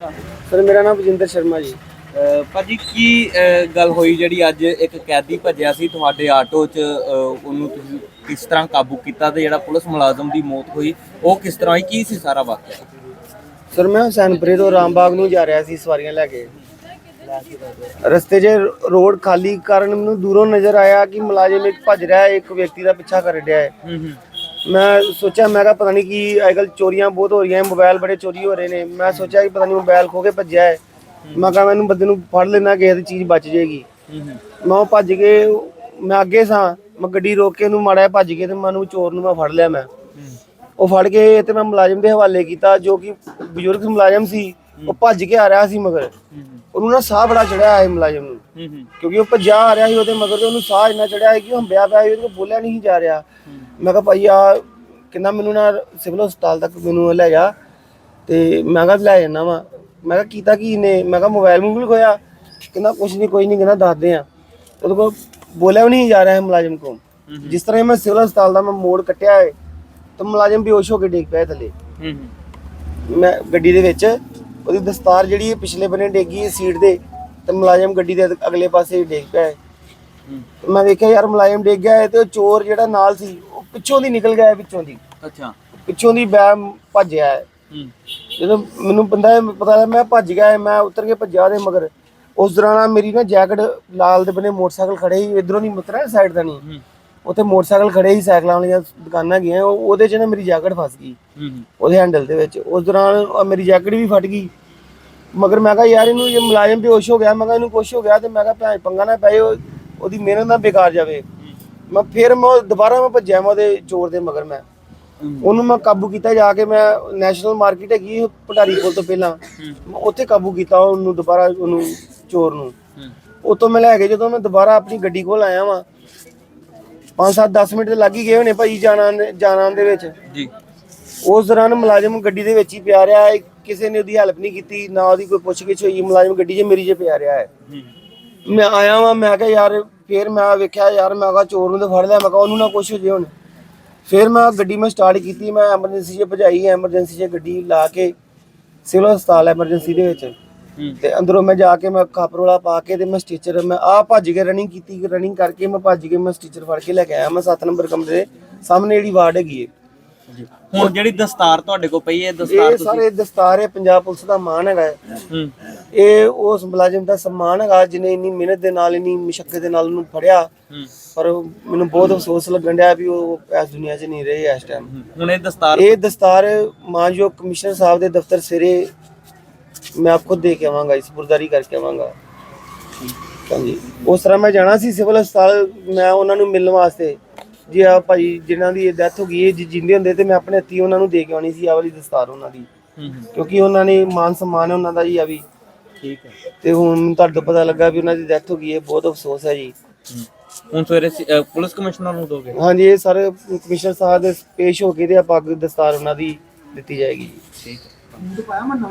Sir ਮੇਰਾ ਨਾਮ ਵਜਿੰਦਰ ਸ਼ਰਮਾ ਜੀ। ਅਹ ਭਾਜੀ ਕੀ ਅਹ ਗੱਲ ਹੋਈ ਜਿਹੜੀ ਅੱਜ ਇੱਕ ਕੈਦੀ ਭੱਜਿਆ ਸੀ ਤੁਹਾਡੇ ਆਟੋ 'ਚ ਅਹ ਉਹਨੂੰ ਤੁਸੀਂ ਕਿਸ ਤਰ੍ਹਾਂ ਕਾਬੂ ਕੀਤਾ ਤੇ ਜਿਹੜਾ ਪੁਲਿਸ ਮੁਲਾਜ਼ਮ ਦੀ ਮੌਤ ਹੋਈ ਉਹ ਕਿਸ ਤਰ੍ਹਾਂ ਹੋਈ ਕੀ ਸੀ ਸਾਰਾ ਵਾਕਿਆ? ਸਰ ਮੈਂ ਹੁਸੈਨਪੁਰੇ ਤੋਂ ਰਾਮਬਾਗ ਨੂੰ ਜਾ ਰਿਹਾ ਸੀ ਸਵਾਰੀਆਂ ਲੈ ਕੇ। ਰਸਤੇ 'ਚ ਰੋਡ ਖਾਲੀ ਕਾਰਨ ਮੈਨੂੰ ਦੂਰੋਂ ਨਜ਼ਰ ਆਇਆ ਕਿ ਮੁਲਾਜ਼ਮ ਇੱਕ ਭੱਜ ਰਿਹਾ ਹੈ ਇੱਕ ਵਿਅਕਤੀ ਦਾ ਪਿੱਛਾ ਕਰ ਰਿਹਾ ਹੈ। ਹੂੰ ਹੂੰ। ਮੈਂ ਸੋਚਿਆ ਮੈਂ ਕਿਹਾ ਪਤਾ ਨਹੀਂ ਕੀ ਅੱਜਕੱਲ ਚੋਰੀਆਂ ਬਹੁਤ ਹੋ ਰਹੀਆਂ ਮੋਬਾਈਲ ਬੜੇ ਚੋਰੀ ਹੋ ਰਹੇ ਨੇ। ਮੈਂ ਸੋਚਿਆ ਕਿ ਪਤਾ ਨਹੀਂ ਮੋਬਾਈਲ ਖੋ ਕੇ ਭੱਜਿਆ ਹੈ। ਮੈਂ ਕਿਹਾ ਮੈਨੂੰ ਬੰਦੇ ਨੂੰ ਫੜ ਲੈਣਾ ਕਿਸੇ ਦੀ ਚੀਜ਼ ਬਚ ਜਾਏਗੀ। ਮੈਂ ਉਹ ਭੱਜ ਕੇ ਮੈਂ ਅੱਗੇ ਸਾਂ ਮੈਂ ਗੱਡੀ ਰੋਕ ਕੇ ਉਹਨੂੰ ਮਾੜਾ ਭੱਜ ਕੇ ਤੇ ਮੈਂ ਉਹਨੂੰ ਚੋਰ ਨੂੰ ਮੈਂ ਫੜ ਲਿਆ ਮੈਂ। ਉਹ ਫੜ ਕੇ ਤੇ ਮੈਂ ਮੁਲਾਜ਼ਮ ਦੇ ਹਵਾਲੇ ਕੀਤਾ ਜੋ ਕਿ ਬਜ਼ੁਰਗ ਮੁਲਾਜ਼ਮ ਸੀ ਉਹ ਭੱਜ ਕੇ ਆ ਰਿਹਾ ਸੀ ਮਗਰ। ਉਹਨੂੰ ਨਾ ਸਾਹ ਬੜਾ ਚੜਿਆ ਹੈ ਮੁਲਾਜ਼ਮ ਨੂੰ। ਕਿਉਂਕਿ ਉਹ ਭੱਜਾ ਆ ਰਿਹਾ ਸੀ ਉਹਦੇ ਮਗਰ ਤੇ ਉਹਨੂੰ ਸਾਹ ਇੰਨਾ ਚੜਿਆ ਹੈ ਕਿ ਉਹ ਹੰਬਿਆ ਪਿਆ ਸੀ ਉਹਦੇ ਕੋਲ ਬੋਲਿਆ ਨਹੀਂ ਜਾ ਰਿਹਾ। ਮੈਂ ਕਿਹਾ ਭਾਈ ਆ ਕਹਿੰਦਾ ਮੈਨੂੰ ਨਾ ਸਿਵਲ ਹਸਪਤਾਲ ਤੱਕ ਮੈਨੂੰ ਲੈ ਜਾ। ਤੇ ਮੈਂ ਕਿਹਾ ਲੈ ਜਾਣਾ ਵਾ। ਮੈਂ ਕਿਹਾ ਕੀਤਾ ਕੀ ਨੇ ਮੈਂ ਕਿਹਾ ਮੋਬਾਈਲ ਮੂਬਲ ਖੋਇਆ। ਕਹਿੰਦਾ ਕੁਛ ਨਹੀਂ ਕੋਈ ਨਹੀਂ ਕਹਿੰਦਾ ਦੱਸਦੇ ਆ। ਉਹਦੇ ਕੋਲ ਬੋਲਿਆ ਵੀ ਨਹੀਂ ਜਾ ਰਿਹਾ ਹੈ ਮੁਲਾਜ਼ਮ ਕੋਲ। ਜਿਸ ਤਰ੍ਹਾਂ ਮੈਂ ਸਿਵਲ ਹਸਪਤਾਲ ਦਾ ਮੈਂ ਮੋੜ ਕੱਟਿਆ ਹੈ ਤਾਂ ਮੁਲਾਜ਼ਮ ਬੇਹੋਸ਼ ਹੋ ਕੇ ਡਿੱਗ ਪਿਆ ਥੱਲੇ। ਮੈਂ ਗੱਡੀ ਦੇ ਵਿੱਚ ਉਹਦੀ ਦਸਤਾਰ ਜਿਹੜੀ ਪਿਛਲੇ ਬੰਨੇ ਡੇਗੀ ਸੀਟ ਦੇ ਤੇ ਮੁਲਾਜ਼ਮ ਗੱਡੀ ਦੇ ਅਗਲੇ ਪਾਸੇ ਡਿੱਗ ਪਿਆ ਮੈਂ ਵੇਖਿਆ ਯਾਰ ਮੁਲਾਜ਼ਮ ਡਿੱਗ ਗਿਆ ਹੈ ਤੇ ਉਹ ਚੋਰ ਜਿਹੜਾ ਨਾਲ ਸੀ ਪਿੱਛੋਂ ਦੀ ਨਿਕਲ ਗਿਆ ਹੈ ਪਿੱਛੋਂ ਦੀ। ਅੱਛਾ। ਪਿੱਛੋਂ ਦੀ ਬੈ ਭੱਜਿਆ ਹੈ ਹੂੰ। ਜਦੋਂ ਮੈਨੂੰ ਬੰਦਾ ਪਤਾ ਲੱਗਾ ਮੈਂ ਭੱਜ ਗਿਆ ਹੈ, ਮੈਂ ਉਤਰ ਕੇ ਭੱਜਿਆ ਉਹਦੇ ਮਗਰ। ਉਸ ਦੌਰਾਨ ਮੇਰੀ ਨਾ ਜੈਕਟ ਲਾਲ ਦੇ ਬੰਨੇ ਮੋਟਰਸਾਈਕਲ ਖੜੇ ਸੀ ਇਧਰੋਂ ਨਹੀਂ ਮੁਤਰਿਆ ਸਾਈਡ ਦਾ ਨਹੀਂ। ਹੂੰ। ਉੱਥੇ ਮੋਟਰਸਾਈਕਲ ਖੜੇ ਸੀ ਸਾਈਕਲਾਂ ਵਾਲੀਆਂ ਦੁਕਾਨਾਂ ਗਈਆਂ ਉਹ- ਉਹਦੇ 'ਚ ਨਾ ਮੇਰੀ ਜੈਕਟ ਫਸ ਗਈ। ਹੂੰ। ਹੂੰ ਉਹਦੇ ਹੈਂਡਲ ਦੇ ਵਿੱਚ। ਉਸ ਦੌਰਾਨ ਮੇਰੀ ਜੈਕਟ ਵੀ ਫਟ ਗਈ। ਮਗਰ ਮੈਂ ਕਿਹਾ ਯਾਰ ਇਹਨੂੰ ਜੇ ਮੁਲਾਜ਼ਮ ਬੇਹੋਸ਼ ਹੋ ਗਿਆ। ਮੈਂ ਕਿਹਾ ਇਹਨੂੰ ਕੁਛ ਹੋ ਗਿਆ ਤੇ ਮੈਂ ਕਿਹਾ ਭੈਣ ਪੰਗਾ ਨਾ ਪਏ ਉਹ- ਉਹਦੀ ਮਿਹਨਤ ਨਾ ਬੇਕਾਰ ਜਾਵੇ। ਮੈਂ ਫਿਰ ਮੈਂ ਦੁਬਾਰਾ ਮੈਂ ਭੱਜਿਆ ਮੈਂ ਉਹਦੇ ਚੋਰ ਦੇ ਮਗਰ ਮੈਂ। ਉਹਨੂੰ ਮੈਂ ਕਾਬੂ ਕੀਤਾ ਜਾ ਕੇ ਮੈਂ ਨੈਸ਼ਨਲ ਮਾਰਕੀਟ ਹੈਗੀ ਪਟਾਰੀ ਪੁਲ ਤੋਂ ਪਹਿਲਾਂ। ਮੈਂ ਉੱਥੇ ਕਾਬੂ ਕੀਤਾ ਉਹਨੂੰ ਦੁਬਾਰਾ ਉਹਨੂੰ ਚੋਰ ਨੂੰ। ਉਤੋਂ ਮੈਂ ਲੈ ਕੇ ਜਦੋਂ ਮੈਂ ਦੁਬਾਰਾ ਆਪਣੀ ਗੱਡੀ ਕੋਲ ਆਇਆ ਵਾਂ 5-7 10 ਮਿੰਟ ਲੱਗ ਹੀ ਗਏ ਹੋਣੇ ਭਾਈ ਜਾਣਾ ਜਾਣਾ ਦੇ ਵਿੱਚ। ਜੀ। ਉਸ ਦੌਰਾਨ ਮੁਲਾਜ਼ਮ ਗੱਡੀ ਦੇ ਵਿੱਚ ਹੀ ਪਿਆ ਰਿਹਾ ਹੈ ਕਿਸੇ ਨੇ ਉਹਦੀ ਹੈਲਪ ਨਹੀਂ ਕੀਤੀ ਨਾ ਉਹਦੀ ਕੋਈ ਪੁੱਛਗਿੱਛ ਹੋਈ ਮੁਲਾਜ਼ਮ ਗੱਡੀ 'ਚ ਮੇਰੀ 'ਚ ਪਿਆ ਰਿਹਾ ਹੂੰ। ਮੈਂ ਆਇਆ ਵਾਂ ਮੈਂ ਕਿਹਾ ਯਾਰ ਫੇਰ ਮੈਂ ਵੇਖਿਆ ਯਾਰ ਮੈਂ ਕਿਹਾ ਚੋਰ ਨੂੰ ਤੇ ਫੜ ਲਿਆ ਮੈਂ ਕਿਹਾ ਉਹਨੂੰ ਨਾ ਕੁਛ ਹੋ ਜੇ ਹੁਣ। ਫਿਰ ਮੈਂ ਗੱਡੀ ਮੈਂ ਸਟਾਰਟ ਕੀਤੀ ਮੈਂ ਐਮਰਜੈਂਸੀ 'ਚ ਭਜਾਈ ਐਮਰਜੈਂਸੀ 'ਚ ਗੱਡੀ ਲਾ ਕੇ ਸਿਵਲ ਹਸਪਤਾਲ ਐਮਰਜੈਂਸੀ ਦੇ ਵਿੱਚ। ਤੇ ਅੰਦਰੋਂ ਮੈਂ ਜਾ ਕੇ ਮੈਂ ਕਾਪਰੋਲਾ ਪਾ ਕੇ ਤੇ ਮੈਂ ਸਟੀਚਰ ਮੈਂ ਆ ਭੱਜ ਕੇ ਰਨਿੰਗ ਕੀਤੀ ਰਨਿੰਗ ਕਰਕੇ ਮੈਂ ਭੱਜ ਕੇ ਮੈਂ ਸਟੀਚਰ ਫੜ ਕੇ ਲੈ ਕੇ ਆਇਆ। ਮੈਂ 7 ਨੰਬਰ ਕਮਰੇ ਦੇ ਸਾਹਮਣੇ ਜਿਹੜੀ ਵਾਰਡ ਹੈਗੀ ਹੈ ਹੁਣ ਜਿਹੜੀ ਦਸਤਾਰ ਤੁਹਾਡੇ ਕੋਲ ਪਈ ਹੈ ਦਸਤਾਰ ਇਹ ਤੁਸੀਂ ਸਾਰੇ ਦਸਤਾਰ ਹੈ ਪੰਜਾਬ ਪੁਲਿਸ ਦਾ ਮਾਣ ਹੈਗਾ ਹੈ। ਹੂੰ। ਇਹ ਉਸ ਮੁਲਾਜ਼ਮ ਦਾ ਸਨਮਾਨ ਹੈਗਾ ਜਿਹਨੇ ਇੰਨੀ ਮਿਹਨਤ ਦੇ ਨਾਲ ਇੰਨੀ ਮੁਸ਼ਕਲ ਦੇ ਨਾਲ ਉਹਨੂੰ ਫੜਿਆ। ਹੂੰ। ਪਰ ਮੈਨੂੰ ਬਹੁਤ ਅਫਸੋਸ ਲੱਗਣ ਡਿਆ ਵੀ ਉਹ ਇਸ ਦੁਨੀਆ 'ਚ ਨਹੀਂ ਰਹੇ ਇਸ ਟਾਈਮ ਹੂੰ। ਹੁਣ ਇਹ ਦਸਤਾਰ ਇਹ ਦਸਤਾਰ ਮਾਨਯੋਗ ਕਮਿਸ਼ਨਰ ਸਾਹਿਬ ਦੇ ਦਫ਼ਤਰ ਸਿਰੇ ਮੈਂ ਆਪ ਖੁਦ ਦੇ ਕੇ ਆਵਾਂਗਾ ਇਸ ਬੁਰਦਾਰੀ ਕਰਕੇ ਆਵਾਂਗਾ। ਹਾਂਜੀ। ਉਸ ਤਰ੍ਹਾਂ ਮੈਂ ਜਾਣਾ ਸੀ ਸਿਵਲ ਹਸਪਤਾਲ ਮੈਂ ਉਹਨਾਂ ਨੂੰ ਮਿਲਣ ਵਾਸਤੇ। ਜੀ ਆ ਭਾਈ ਜਿਨ੍ਹਾਂ ਦੀ ਡੈਥ ਹੋ ਗਈ ਹੈ ਜੇ ਜਿੰਦੇ ਹੁੰਦੇ ਤੇ ਮੈਂ ਆਪਣੇ ਹੱਥੀਂ ਉਹਨਾਂ ਨੂੰ ਦੇ ਕੇ ਆਉਣੀ ਸੀ ਆ ਵਾਲੀ ਦਸਤਾਰ ਉਹਨਾਂ ਦੀ। ਕਿਉਂਕਿ ਉਹਨਾਂ ਨੇ ਮਾਨ ਸਨਮਾਨ ਹੈ ਉਹਨਾਂ ਦਾ ਜੀ ਆ ਵੀ। ਠੀਕ ਹੈ। ਤੇ ਹੁਣ ਮੈਨੂੰ ਤੁਹਾਡੇ ਤੋਂ ਪਤਾ ਲੱਗਾ ਵੀ ਉਹਨਾਂ ਦੀ ਡੈਥ ਹੋ ਗਈ ਹੈ ਬਹੁਤ ਅਫਸੋਸ ਹੈ ਜੀ। ਹੂੰ। ਹੁਣ ਸਵੇਰੇ ਸ- ਪੁਲਿਸ ਕਮਿਸ਼ਨਰ ਨੂੰ ਦੋਗੇ? ਹਾਂਜੀ ਇਹ ਸਾਰੇ ਕਮਿਸ਼ਨਰ ਸਾਹਿਬ ਦੇ ਪੇਸ਼ ਹੋ ਕੇ ਤੇ ਆ ਪੱਗ ਦਸਤਾਰ ਉਹਨਾਂ ਦੀ ਦਿੱਤੀ ਜਾਏਗੀ ਜੀ। ਠੀਕ ਹੈ।